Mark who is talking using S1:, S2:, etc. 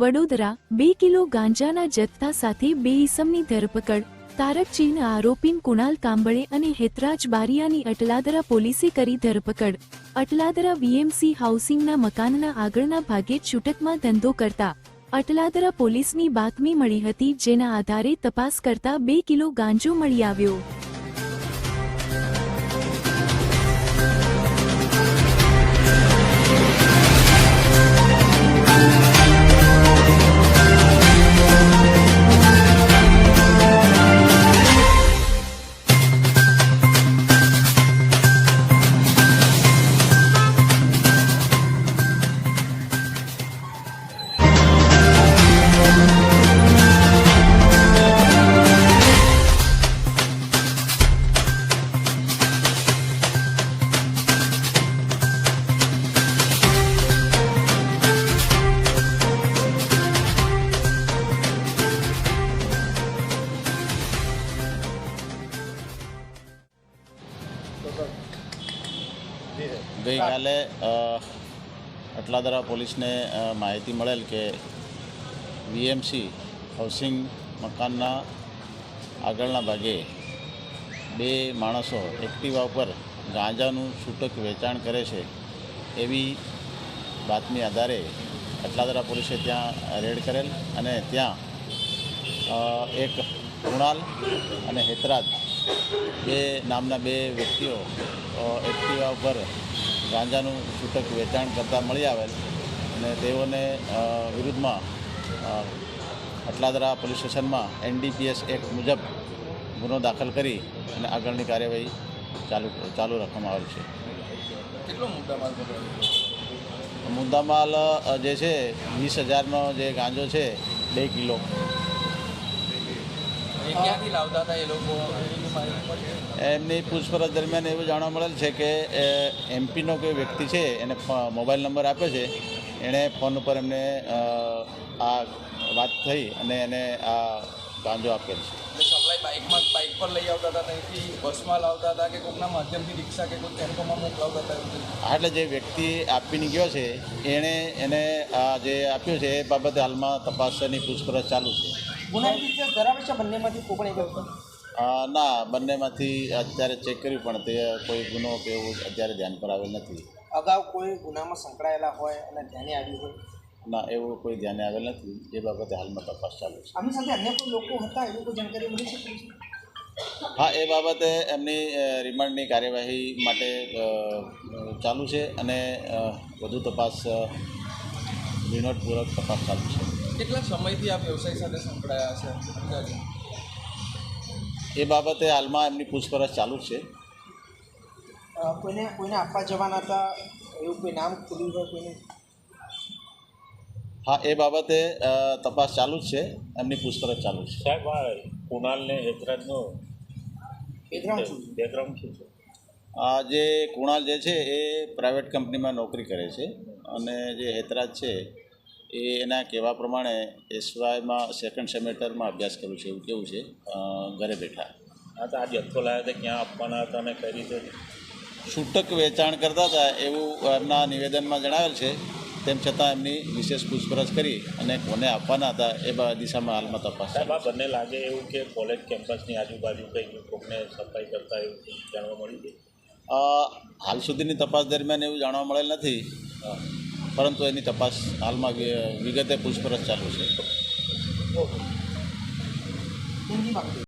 S1: વડોદરા બે કિલો ગાંજાના જથ્થા સાથે બે ઇસમની ધરપકડ. તારક ચીન આરોપીન કુણાલ કાંબળે અને હેતરાજ બારિયાની અટલાદરા પોલીસે કરી ધરપકડ. અટલાદરા વીએમસી હાઉસિંગના મકાનના આગળના ભાગે છૂટકમાં ધંધો કરતા. અટલાદરા પોલીસની બાતમી મળી હતી, જેના આધારે તપાસ કરતા બે કિલો ગાંજો મળી આવ્યો.
S2: ગઈકાલે અટલાદરા પોલીસને માહિતી મળેલ કે વીએમસી હાઉસિંગ મકાનના આગળના ભાગે બે માણસો એક્ટિવા ઉપર ગાંજાનું છૂટક વેચાણ કરે છે એવી બાતમી આધારે અટલાદરા પોલીસે ત્યાં રેડ કરેલ અને ત્યાં એક કુણાલ અને હેતરાજ બે નામના બે વ્યક્તિઓ અ, એક્ટિવા ઉપર ગાંજાનું છૂટક વેચાણ કરતા મળી આવેલ અને તેઓને વિરુદ્ધમાં અટલાદરા પોલીસ સ્ટેશનમાં એનડીપીએસ એક્ટ મુજબ ગુનો દાખલ કરી અને આગળની કાર્યવાહી ચાલુ ચાલુ રાખવામાં આવેલ છે.
S3: કેટલો મુદ્દામાલ
S2: મુદ્દામાલ જે છે વીસ હજારનો જે ગાંજો છે બે કિલો.
S3: ક્યાંથી લાવતા હતા એ લોકો?
S2: એમની પૂછપરછ દરમિયાન એવું જાણવા મળેલ છે કે એમપીનો કોઈ વ્યક્તિ છે એને મોબાઈલ નંબર આપ્યો છે એણે ફોન ઉપર એમને આ વાત થઈ અને એને આ ગાંજો આપેલ છે.
S3: એટલે સપ્લાય બાઇકમાં બાઇક પર લઈ આવતા હતા ત્યાંથી બસમાં લાવતા હતા કે કોઈકના માધ્યમથી રિક્ષા કે કોઈ ટેમ્પોમાં મોકલાવતા હતા
S2: એટલે જે વ્યક્તિ આપીને ગયો છે એણે એને આ જે આપ્યું છે એ બાબતે હાલમાં તપાસની પૂછપરછ ચાલુ છે.
S4: ઇતિહાસ ધરાવે છે બંનેમાંથી કોઈ પણ એક
S2: ના બંનેમાંથી અત્યારે ચેક કર્યું પણ તે કોઈ ગુનો કે એવું અત્યારે ધ્યાન પર આવેલ નથી.
S4: અગાઉ કોઈ ગુનામાં સંકળાયેલા હોય અને ધ્યાને આવ્યું હોય?
S2: ના એવું કોઈ ધ્યાને આવેલ નથી. એ બાબતે હાલમાં તપાસ ચાલુ છે.
S4: આમની સાથે અન્ય કોઈ લોકો હતા? એવી કોઈ જાણકારી મળી છે?
S2: હા એ બાબતે એમની રિમાન્ડની કાર્યવાહી માટે ચાલુ છે અને વધુ તપાસ વિનોદપૂર્વક ઝીણવટપૂર્વક તપાસ ચાલુ છે.
S3: કેટલા સમયથી આ વ્યવસાય સાથે સંકળાયા છે?
S2: એ બાબતે હાલમાં એમની પૂછપરછ ચાલુ જ છે.
S4: કોઈને કોઈને આપવા જવાના હતા? એવું કોઈ નામ ખુલ્યું હોય કોઈને?
S2: હા એ બાબતે તપાસ ચાલુ જ છે. એમની પૂછપરછ ચાલુ છે.
S5: સાહેબ આ કુણાલ ને હેતરાજનો
S4: બેકગ્રાઉન્ડ
S5: બેકગ્રાઉન્ડ શું છે?
S2: આ જે કુણાલ જે છે એ પ્રાઇવેટ કંપનીમાં નોકરી કરે છે. અને જે હેતરાજ છે એ એના કહેવા પ્રમાણે એસવાયમાં સેકન્ડ સેમેસ્ટરમાં અભ્યાસ કર્યું છે એવું કેવું છે? ઘરે બેઠા.
S5: હા તો આ જથ્થો લાવ્યા હતા ક્યાં આપવાના હતા અને કઈ રીતે?
S2: છૂટક વેચાણ કરતા હતા એવું એમના નિવેદનમાં જણાવેલ છે. તેમ છતાં એમની વિશેષ પૂછપરછ કરી અને કોને આપવાના હતા એ દિશામાં હાલમાં તપાસ
S5: સાહેબ આ બંને લાગે એવું કે કોલેજ કેમ્પસની આજુબાજુ કંઈ કોકને સફાઈ કરતા એવું જાણવા મળી છે.
S2: હાલ સુધીની તપાસ દરમિયાન એવું જાણવા મળેલ નથી. પરંતુ એની તપાસ હાલમાં વિગતે પૂછપરછ ચાલુ છે.